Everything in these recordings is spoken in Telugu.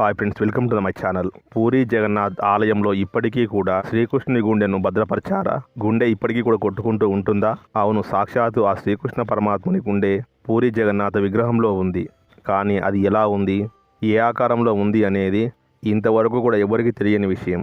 Hi friends welcome to my channel. Puri Jagannath ఆలయంలో ఇప్పటికీ కూడా శ్రీకృష్ణుని గుండెను భద్రపరిచారా? గుండె ఇప్పటికీ కూడా కొట్టుకుంటూ ఉంటుందా? అవును సాక్షాత్తు ఆ శ్రీకృష్ణ పరమాత్ముని గుండె పూరి జగన్నాథ విగ్రహంలో ఉంది. కానీ అది ఎలా ఉంది? ఏ ఆకారంలో ఉంది అనేది ఇంతవరకు కూడా ఎవరికి తెలియని విషయం.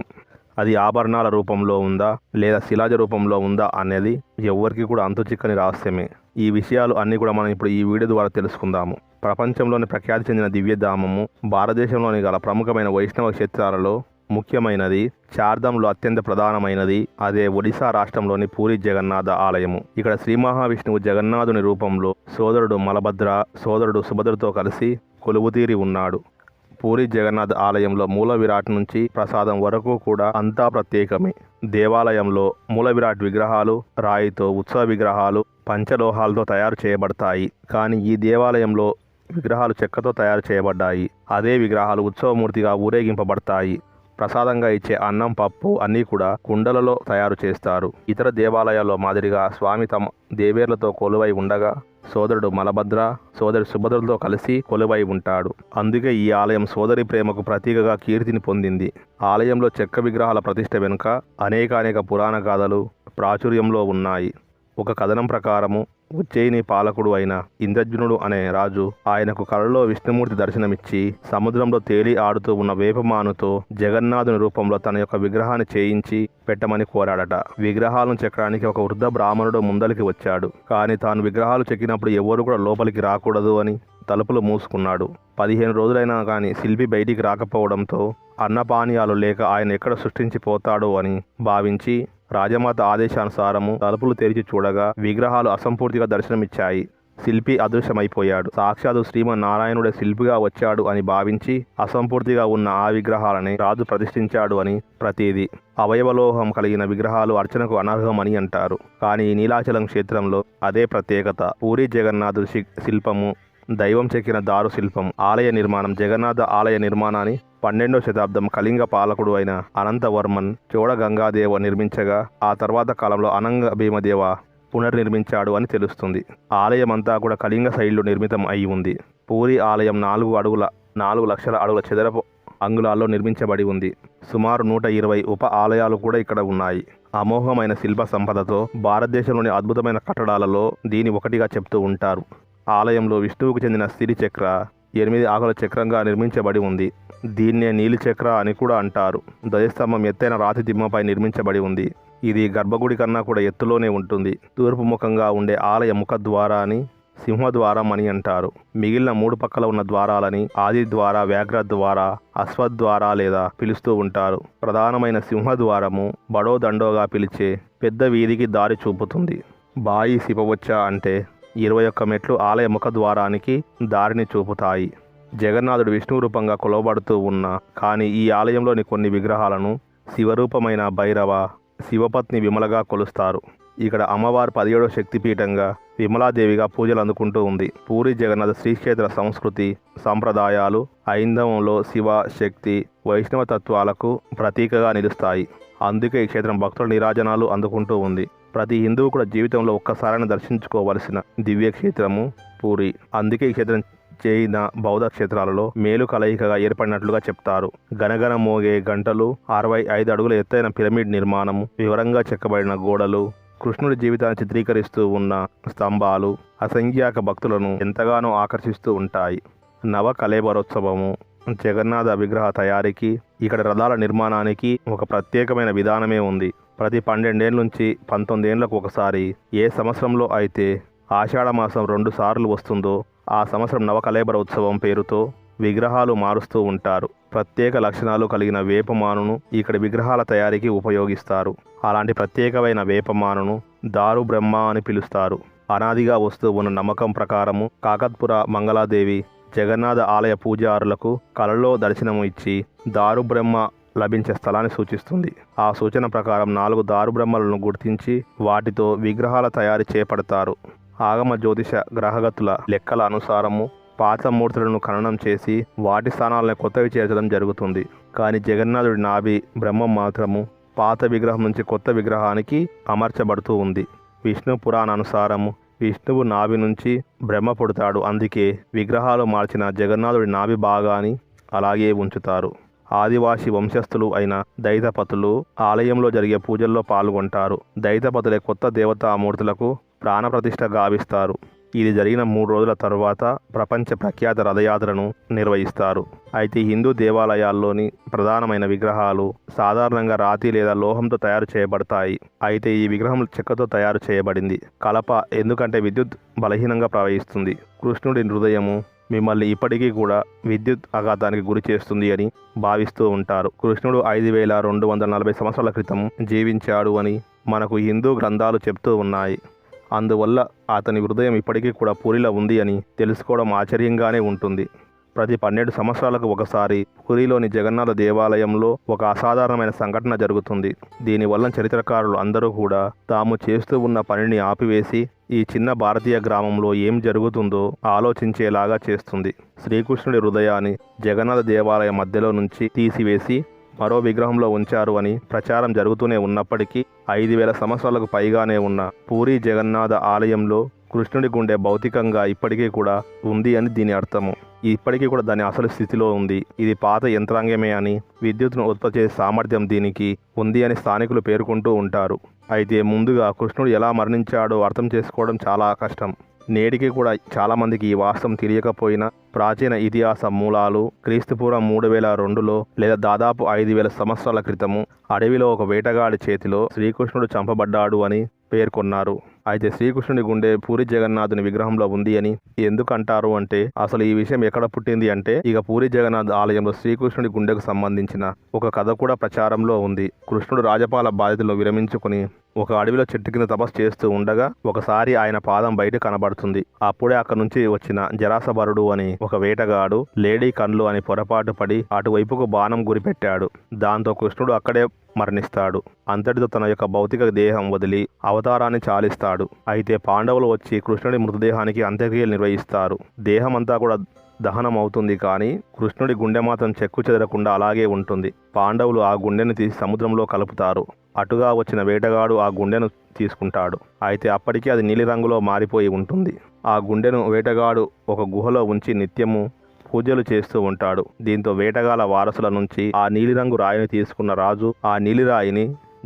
అది ఆభరణాల రూపంలో ఉందా? లేదా శిలాజ రూపంలో ఉందా అనేది ఎవరికి కూడా అంతు చిక్కని రహస్యమే. ఈ విషయాలు అన్నీ కూడా మనం ఇప్పుడు ఈ వీడియో ద్వారా తెలుసుకుందాము. ప్రపంచంలోని ప్రఖ్యాతి చెందిన దివ్యధామము భారతదేశంలోని గల ప్రముఖమైన వైష్ణవ క్షేత్రాలలో ముఖ్యమైనది. చార్ధంలో అత్యంత ప్రధానమైనది. అదే ఒడిశా రాష్ట్రంలోని పూరి జగన్నాథ ఆలయము. ఇక్కడ శ్రీ మహావిష్ణువు జగన్నాథుని రూపంలో సోదరుడు మలభద్ర సోదరుడు సుభద్రతో కలిసి కొలువుతీరి ఉన్నాడు. పూరి జగన్నాథ్ ఆలయంలో మూల విరాట్ నుంచి ప్రసాదం వరకు కూడా అంతా ప్రత్యేకమే. దేవాలయంలో మూల విరాట్ విగ్రహాలు రాయితో ఉత్సవ విగ్రహాలు పంచలోహాలతో తయారు చేయబడతాయి. కానీ ఈ దేవాలయంలో విగ్రహాలు చెక్కతో తయారు చేయబడ్డాయి. అదే విగ్రహాలు ఉత్సవమూర్తిగా ఊరేగింపబడతాయి. ప్రసాదంగా ఇచ్చే అన్నం పప్పు అన్నీ కూడా కుండలలో తయారు చేస్తారు. ఇతర దేవాలయాల్లో మాదిరిగా స్వామి తమ దేవేర్లతో కొలువై ఉండగా సోదరుడు మలభద్ర సోదరి సుభద్రలతో కలిసి కొలువై ఉంటాడు. అందుకే ఈ ఆలయం సోదరి ప్రేమకు ప్రతీకగా కీర్తిని పొందింది. ఆలయంలో చెక్క విగ్రహాల ప్రతిష్ట వెనుక అనేకానేక పురాణ గాథలు ప్రాచుర్యంలో ఉన్నాయి. ఒక కథనం ప్రకారము ఉజ్జయిని పాలకుడు అయిన ఇంద్రజునుడు అనే రాజు ఆయనకు కలలో విష్ణుమూర్తి దర్శనమిచ్చి సముద్రంలో తేలి ఆడుతూ ఉన్న వేపమానుతో జగన్నాథుని రూపంలో తన యొక్క విగ్రహాన్ని చేయించి పెట్టమని కోరాడట. విగ్రహాలను చెక్కడానికి ఒక వృద్ధ బ్రాహ్మణుడు ముందలికి వచ్చాడు. కానీ తాను విగ్రహాలు చెక్కినప్పుడు ఎవరు కూడా లోపలికి రాకూడదు అని తలుపులు మూసుకున్నాడు. పదిహేను రోజులైనా కానీ శిల్పి బయటికి రాకపోవడంతో అన్నపానీయాలు లేక ఆయన ఎక్కడ సృష్టించిపోతాడో అని భావించి రాజమాత ఆదేశానుసారము తలుపులు తెరిచి చూడగా విగ్రహాలు అసంపూర్తిగా దర్శనమిచ్చాయి. శిల్పి అదృశ్యమైపోయాడు. సాక్షాత్తు శ్రీమన్నారాయణుడే శిల్పిగా వచ్చాడు అని భావించి అసంపూర్తిగా ఉన్న ఆ విగ్రహాలని రాజు ప్రతిష్ఠించాడు అని ప్రతీది. అవయవలోహం కలిగిన విగ్రహాలు అర్చనకు అనర్హమని అంటారు. కానీ ఈ నీలాచలం క్షేత్రంలో అదే ప్రత్యేకత. పూరి జగన్నాథుడి శిల్పము దైవం చెక్కిన దారు శిల్పం. ఆలయ నిర్మాణం జగన్నాథ ఆలయ నిర్మాణాన్ని పన్నెండో శతాబ్దం కళింగ పాలకుడు అయిన అనంతవర్మన్ చోడ గంగాదేవ నిర్మించగా ఆ తర్వాత కాలంలో అనంగ భీమదేవ పునర్నిర్మించాడు అని తెలుస్తుంది. ఆలయం అంతా కూడా కళింగ శైలిలో నిర్మితం అయి ఉంది. పూరి ఆలయం నాలుగు అడుగుల నాలుగు లక్షల అడుగుల చదరపు అంగుళాల్లో నిర్మించబడి ఉంది. సుమారు నూట ఇరవై ఉప ఆలయాలు కూడా ఇక్కడ ఉన్నాయి. అమోఘమైన శిల్ప సంపదతో భారతదేశంలోని అద్భుతమైన కట్టడాలలో దీని ఒకటిగా చెప్తూ ఉంటారు. ఆలయంలో విష్ణువుకు చెందిన సిరి చక్ర ఎనిమిది ఆకుల చక్రంగా నిర్మించబడి ఉంది. దీన్నే నీలి చక్ర అని కూడా అంటారు. ధ్వజస్తంభం ఎత్తైన రాతి దిమ్మపై నిర్మించబడి ఉంది. ఇది గర్భగుడి కన్నా కూడా ఎత్తులోనే ఉంటుంది. తూర్పు ముఖంగా ఉండే ఆలయ ముఖద్వారాన్ని సింహద్వారం అని అంటారు. మిగిలిన మూడు పక్కల ఉన్న ద్వారాలని ఆది ద్వార వ్యాఘ్ర ద్వార అశ్వద్వార లేదా పిలుస్తూ ఉంటారు. ప్రధానమైన సింహద్వారము బడో దండోగా పిలిచే పెద్ద వీధికి దారి చూపుతుంది. బాయి శిపవచ్చ అంటే ఇరవై ఒక్క మెట్లు ఆలయ ముఖ ద్వారానికి దారిని చూపుతాయి. జగన్నాథుడు విష్ణు రూపంగా కొలవబడుతూ ఉన్న కానీ ఈ ఆలయంలోని కొన్ని విగ్రహాలను శివరూపమైన భైరవ శివపత్ని విమలగా కొలుస్తారు. ఇక్కడ అమ్మవారు పదిహేడో శక్తిపీఠంగా విమలాదేవిగా పూజలు అందుకుంటూ ఉంది. పూరి జగన్నాథ శ్రీక్షేత్ర సంస్కృతి సంప్రదాయాలు ఐందవంలో శివ శక్తి వైష్ణవ తత్వాలకు ప్రతీకగా నిలుస్తాయి. అందుకే ఈ క్షేత్రం భక్తుల నిరాజనాలు అందుకుంటూ ఉంది. ప్రతి హిందువు కూడా జీవితంలో ఒక్కసారైనా దర్శించుకోవలసిన దివ్య క్షేత్రము పూరి. అందుకే ఈ క్షేత్రం చేయిన బౌద్ధ క్షేత్రాలలో మేలు కలయికగా ఏర్పడినట్లుగా చెప్తారు. గనగన మోగే గంటలు అరవై ఐదు అడుగుల ఎత్తైన పిరమిడ్ నిర్మాణము వివరంగా చెక్కబడిన గోడలు కృష్ణుడి జీవితాన్ని చిత్రీకరిస్తూ ఉన్న స్తంభాలు అసంఖ్యాక భక్తులను ఎంతగానో ఆకర్షిస్తూ ఉంటాయి. నవ కలేబరోత్సవము జగన్నాథ విగ్రహ తయారీకి ఇక్కడ రథాల నిర్మాణానికి ఒక ప్రత్యేకమైన విధానమే ఉంది. ప్రతి పన్నెండేళ్ళ నుంచి పంతొమ్మిదేళ్ళకు ఒకసారి ఏ సంవత్సరంలో అయితే ఆషాఢమాసం రెండు సార్లు వస్తుందో ఆ సంవత్సరం నవకలేబర ఉత్సవం పేరుతో విగ్రహాలు మారుస్తూ ఉంటారు. ప్రత్యేక లక్షణాలు కలిగిన వేపమానును ఇక్కడ విగ్రహాల తయారీకి ఉపయోగిస్తారు. అలాంటి ప్రత్యేకమైన వేపమానును దారు బ్రహ్మ అని పిలుస్తారు. అనాదిగా వస్తూ ఉన్న నమ్మకం ప్రకారము కాకత్పుర మంగళాదేవి జగన్నాథ ఆలయ పూజారులకు కలలో దర్శనము ఇచ్చి దారు బ్రహ్మ లభించే స్థలాన్ని సూచిస్తుంది. ఆ సూచన ప్రకారం నాలుగు దారు బ్రహ్మలను గుర్తించి వాటితో విగ్రహాల తయారీ చేపడతారు. ఆగమ జ్యోతిష గ్రహగతుల లెక్కల అనుసారము పాత మూర్తులను ఖననం చేసి వాటి స్థానాలను కొత్తవి చేర్చడం జరుగుతుంది. కానీ జగన్నాథుడి నాభి బ్రహ్మం మాత్రము పాత విగ్రహం నుంచి కొత్త విగ్రహానికి అమర్చబడుతూ ఉంది. విష్ణు పురాణానుసారము విష్ణువు నాభి నుంచి బ్రహ్మ పుడతాడు. అందుకే విగ్రహాలు మార్చిన జగన్నాథుడి నాభి భాగాన్ని అలాగే ఉంచుతారు. ఆదివాసి వంశస్థులు అయిన దైతపతులు ఆలయంలో జరిగే పూజల్లో పాల్గొంటారు. దైతపతులే కొత్త దేవతామూర్తులకు ప్రాణప్రతిష్ఠ గావిస్తారు. ఇది జరిగిన మూడు రోజుల తరువాత ప్రపంచ ప్రఖ్యాత రథయాత్రను నిర్వహిస్తారు. అయితే హిందూ దేవాలయాల్లోని ప్రధానమైన విగ్రహాలు సాధారణంగా రాతి లేదా లోహంతో తయారు చేయబడతాయి. అయితే ఈ విగ్రహం చెక్కతో తయారు చేయబడింది. కలప ఎందుకంటే విద్యుత్ బలహీనంగా ప్రవహిస్తుంది. కృష్ణుడి హృదయము మిమ్మల్ని ఇప్పటికీ కూడా విద్యుత్ ఆఘాతానికి గురి చేస్తుంది అని భావిస్తూ ఉంటారు. కృష్ణుడు ఐదు వేల రెండు వందల నలభై సంవత్సరాల క్రితం జీవించాడు అని మనకు హిందూ గ్రంథాలు చెప్తూ ఉన్నాయి. అందువల్ల అతని హృదయం ఇప్పటికీ కూడా పూరిలో ఉంది అని తెలుసుకోవడం ఆశ్చర్యంగానే ఉంటుంది. ప్రతి పన్నెండు సంవత్సరాలకు ఒకసారి పురిలోని జగన్నాథ దేవాలయంలో ఒక అసాధారణమైన సంఘటన జరుగుతుంది. దీనివల్ల చరిత్రకారులు అందరూ కూడా తాము చేస్తూ ఉన్న పనిని ఆపివేసి ఈ చిన్న భారతీయ గ్రామంలో ఏం జరుగుతుందో ఆలోచించేలాగా చేస్తుంది. శ్రీకృష్ణుడి హృదయాన్ని జగన్నాథ దేవాలయం మధ్యలో నుంచి తీసివేసి మరో విగ్రహంలో ఉంచారు అని ప్రచారం జరుగుతూనే ఉన్నప్పటికీ ఐదు వేల సంవత్సరాలకు పైగానే ఉన్న పూరి జగన్నాథ ఆలయంలో కృష్ణుడి గుండె భౌతికంగా ఇప్పటికీ కూడా ఉంది అని దీని అర్థము. ఇప్పటికీ కూడా దాని అసలు స్థితిలో ఉంది. ఇది పాత యంత్రాంగమే అని విద్యుత్ను ఉత్పత్తి చేసే సామర్థ్యం దీనికి ఉంది అని స్థానికులు పేర్కొంటూ ఉంటారు. అయితే ముందుగా కృష్ణుడు ఎలా మరణించాడో అర్థం చేసుకోవడం చాలా కష్టం. నేటికి కూడా చాలామందికి ఈ వాస్తవం తెలియకపోయినా ప్రాచీన ఇతిహాస మూలాలు క్రీస్తుపూర్వం మూడు వేల రెండులో లేదా దాదాపు ఐదు వేల సంవత్సరాల క్రితము అడవిలో ఒక వేటగాడి చేతిలో శ్రీకృష్ణుడు చంపబడ్డాడు అని పేర్కొన్నారు. అయితే శ్రీకృష్ణుడి గుండె పూరి జగన్నాథుని విగ్రహంలో ఉంది అని ఎందుకంటారు అంటే అసలు ఈ విషయం ఎక్కడ పుట్టింది అంటే ఇక పూరి జగన్నాథ్ ఆలయంలో శ్రీకృష్ణుడి గుండెకు సంబంధించిన ఒక కథ కూడా ప్రచారంలో ఉంది. కృష్ణుడు రాజపాల బాధ్యతలు విరమించుకుని ఒక అడవిలో చెట్టు కింద తపస్సు చేస్తూ ఉండగా ఒకసారి ఆయన పాదం బయట కనబడుతుంది. అప్పుడే అక్కడి నుంచి వచ్చిన జరాసభరుడు అని ఒక వేటగాడు లేడీ కండ్లు అని పొరపాటు పడి అటువైపుకు బాణం గురిపెట్టాడు దాంతో కృష్ణుడు అక్కడే మరణిస్తాడు. అంతటితో తన యొక్క భౌతిక దేహం వదిలి అవతారాన్ని చాలిస్తాడు. అయితే పాండవులు వచ్చి కృష్ణుడి మృతదేహానికి అంత్యక్రియలు నిర్వహిస్తారు. దేహం అంతా కూడా దహనం అవుతుంది కానీ కృష్ణుడి గుండె మాత్రం చెక్కు చెదరకుండా అలాగే ఉంటుంది. పాండవులు ఆ గుండెను తీసి సముద్రంలో కలుపుతారు. అటుగా వచ్చిన వేటగాడు ఆ గుండెను తీసుకుంటాడు. అయితే అప్పటికే అది నీలిరంగులో మారిపోయి ఉంటుంది. ఆ గుండెను వేటగాడు ఒక గుహలో ఉంచి నిత్యము పూజలు చేస్తూ ఉంటాడు. దీంతో వేటగాల వారసుల నుంచి ఆ నీలిరంగు రాయిని తీసుకున్న రాజు ఆ నీలిరాయిని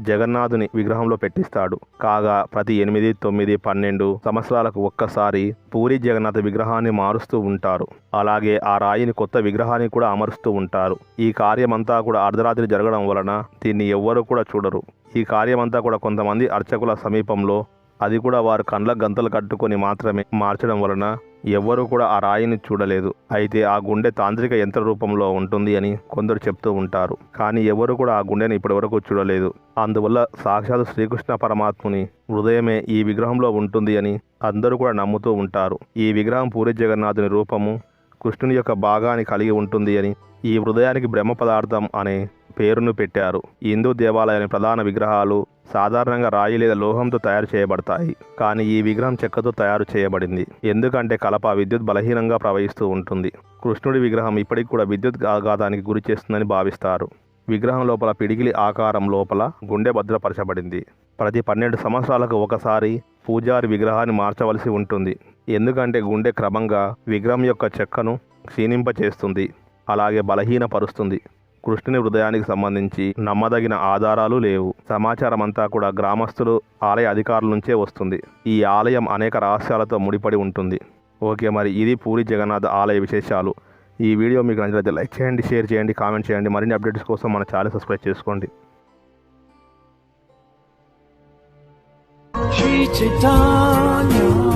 జగన్నాథుని విగ్రహంలో పెట్టిస్తాడు. కాగా ప్రతి ఎనిమిది తొమ్మిది పన్నెండు సంవత్సరాలకు ఒక్కసారి పూరి జగన్నాథ విగ్రహాన్ని మారుస్తూ ఉంటారు. అలాగే ఆ రాయిని కొత్త విగ్రహాన్ని కూడా అమరుస్తూ ఉంటారు. ఈ కార్యమంతా కూడా అర్ధరాత్రి జరగడం వలన దీన్ని ఎవ్వరూ కూడా చూడరు. ఈ కార్యమంతా కూడా కొంతమంది అర్చకుల సమీపంలో అది కూడా వారు కండ్ల గంతలు కట్టుకొని మాత్రమే మార్చడం వలన ఎవ్వరూ కూడా ఆ రాయిని చూడలేదు. అయితే ఆ గుండె తాంత్రిక యంత్ర రూపంలో ఉంటుంది అని కొందరు చెప్తూ ఉంటారు. కానీ ఎవరు కూడా ఆ గుండెని ఇప్పటివరకు చూడలేదు. అందువల్ల సాక్షాత్ శ్రీకృష్ణ పరమాత్ముని హృదయమే ఈ విగ్రహంలో ఉంటుంది అని అందరూ కూడా నమ్ముతూ ఉంటారు. ఈ విగ్రహం పూరి జగన్నాథుని రూపము కృష్ణుని యొక్క భాగాన్ని కలిగి ఉంటుంది అని ఈ హృదయానికి బ్రహ్మ పదార్థం అనే పేరును పెట్టారు. హిందూ దేవాలయాన్ని ప్రధాన విగ్రహాలు సాధారణంగా రాయి లేదా లోహంతో తయారు చేయబడతాయి కానీ ఈ విగ్రహం చెక్కతో తయారు చేయబడింది. ఎందుకంటే కలప విద్యుత్ బలహీనంగా ప్రవహిస్తూ ఉంటుంది. కృష్ణుడి విగ్రహం ఇప్పటికి కూడా విద్యుత్ ఆఘాతానికి గురి చేస్తుందని భావిస్తారు. విగ్రహం లోపల పిడికిలి ఆకారం లోపల గుండె భద్రపరచబడింది. ప్రతి పన్నెండు సంవత్సరాలకు ఒకసారి పూజారి విగ్రహాన్ని మార్చవలసి ఉంటుంది. ఎందుకంటే గుండె క్రమంగా విగ్రహం యొక్క చెక్కను క్షీణింపచేస్తుంది. అలాగే బలహీనపరుస్తుంది. కృష్ణుని హృదయానికి సంబంధించి నమ్మదగిన ఆధారాలు లేవు. సమాచారం అంతా కూడా గ్రామస్తులు ఆలయ అధికారుల నుంచే వస్తుంది. ఈ ఆలయం అనేక రహస్యాలతో ముడిపడి ఉంటుంది. ఓకే మరి ఇది పూరి జగన్నాథ్ ఆలయ విశేషాలు. ఈ వీడియో మీకు నచ్చినట్లయితే లైక్ చేయండి షేర్ చేయండి కామెంట్ చేయండి. మరిన్ని అప్డేట్స్ కోసం మన ఛానల్ సబ్స్క్రైబ్ చేసుకోండి. Shri Chaitanya.